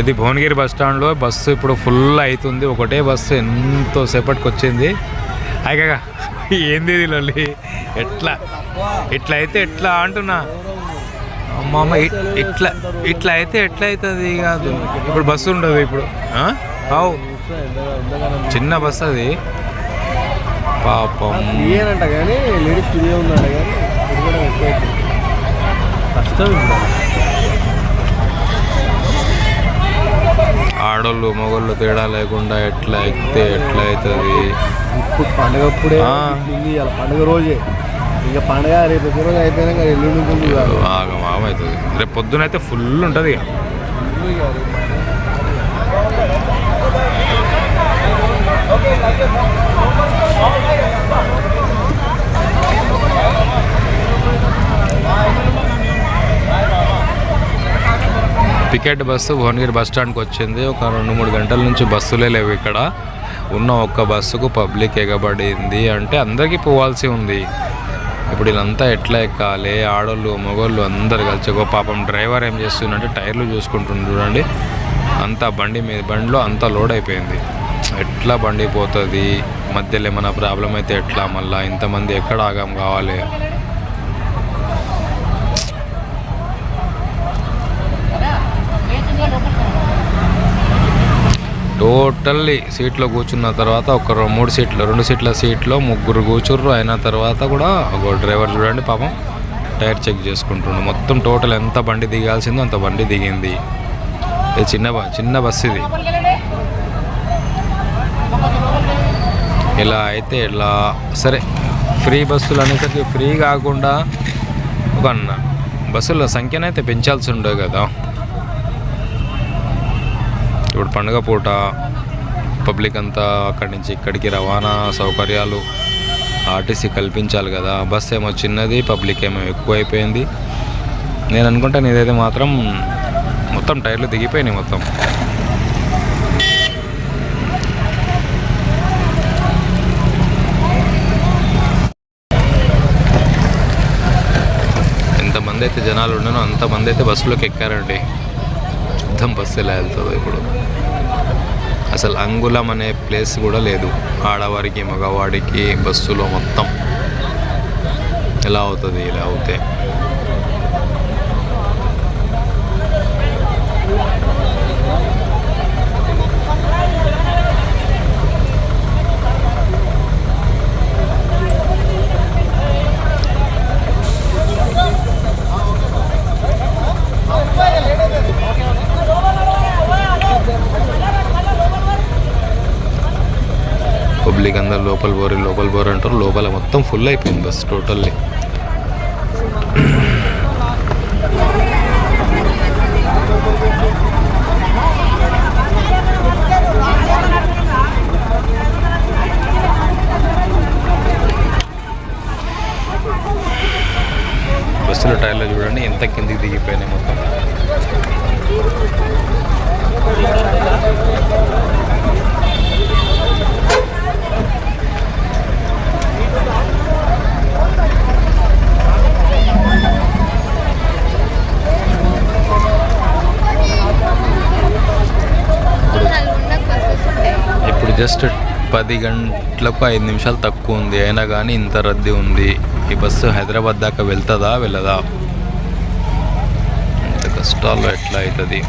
ఇది భువనగిరి బస్ స్టాండ్లో బస్సు ఇప్పుడు ఫుల్ అవుతుంది. ఒకటే బస్సు ఎంతో సేపటికి వచ్చింది అయ్యగా ఏంది లొల్లి? ఎట్లా? ఇట్లా అయితే ఎట్లా అంటున్నా? అమ్మమ్మ ఇట్లా ఇట్లా అయితే ఎట్లా అవుతుంది కాదు. ఇప్పుడు బస్సు ఉండదు ఇప్పుడు. అవు. చిన్న బస్సు అది పాపం. ఇయ్యనంట కానీ లేడీస్ తిరిగే ఉన్నాడు కానీ తిరగడం ఎక్కువ కష్టం. ఆడోళ్ళు మొగోళ్ళు తేడా లేకుండా ఎట్లా ఎక్కితే ఎట్లా అవుతుంది? ఇప్పుడు పండగ అప్పుడే ఆ. ఇల్లు ఇవ్వాలి పండగ రోజే. ఇక పండగ రేపు రోజు అయిపోయినాక ఎల్లుండి బాగా అవుతుంది. రేపు పొద్దునైతే ఫుల్ ఉంటుంది ఇక. పికెట్ టికెట్ బస్సు భువనగిరి బస్ స్టాండ్కి వచ్చింది. ఒక రెండు మూడు గంటల నుంచి బస్సులే లేవు ఇక్కడ. ఉన్న ఒక్క బస్సుకు పబ్లిక్ ఎగబడింది. అంటే అందరికీ పోవాల్సి ఉంది. ఇప్పుడు వీళ్ళంతా ఎట్లా ఎక్కాలి? ఆడోళ్ళు మగోళ్ళు అందరు కలిసి ఒక పాపం డ్రైవర్ ఏం చేస్తుందంటే టైర్లు చూసుకుంటుండు చూడండి. అంతా బండి మీద బండిలో అంతా లోడ్ అయిపోయింది. ఎట్లా బండి పోతుంది? మధ్యలో ఏమైనా ప్రాబ్లం అయితే ఎట్లా మళ్ళీ? ఇంతమంది ఎక్కడ ఆగం కావాలి? టోటల్లీ సీట్లో కూర్చున్న తర్వాత ఒక మూడు సీట్లు రెండు సీట్ల సీట్లో ముగ్గురు కూర్చుర్రు. అయిన తర్వాత కూడా ఒక డ్రైవర్ చూడండి పాపం టైర్ చెక్ చేసుకుంటుండు. మొత్తం టోటల్ ఎంత బండి దిగాల్సిందో అంత బండి దిగింది. ఇది చిన్న చిన్న బస్సు ఇది. ఇలా అయితే ఇలా సరే ఫ్రీ బస్సులు అనేసరికి ఫ్రీ కాకుండా ఒక బస్సుల సంఖ్యనైతే పెంచాల్సి ఉండే కదా. ఇప్పుడు పండుగ పూట పబ్లిక్ అంతా అక్కడి నుంచి ఇక్కడికి రవాణా సౌకర్యాలు ఆర్టీసీ కల్పించాలి కదా. బస్ ఏమో చిన్నది పబ్లిక్ ఏమో ఎక్కువైపోయింది. నేను అనుకుంటాను ఇదైతే మాత్రం మొత్తం టైర్లు దిగిపోయినాయి మొత్తం. ఎంతమంది అయితే జనాలు ఉండనో అంతమంది అయితే బస్సులోకి ఎక్కారండి. మొత్తం బస్సు ఎలా వెళ్తుందో ఇప్పుడు. అసలు అంగుళం అనే ప్లేస్ కూడా లేదు. ఆడవారికి మగవాడికి బస్సులో మొత్తం ఎలా అవుతుంది ఇలా అవుతే. పబ్లిక్ అందరు లోపల బోరీ లోపల బోర్ అంటారు లోపల మొత్తం ఫుల్ అయిపోయింది బస్ టోటల్లీ బస్సులో టైర్లో చూడండి ఎంత కిందికి దిగిపోయినాయి మొత్తం. జస్ట్ పది గంటలకు ఐదు నిమిషాలు తక్కువ ఉంది. అయినా కానీ ఇంత రద్దీ ఉంది. ఈ బస్సు హైదరాబాద్ దాకా వెళ్తుందా వెళ్ళదా? ఇంత కష్టాల్లో ఎట్లా అవుతుంది?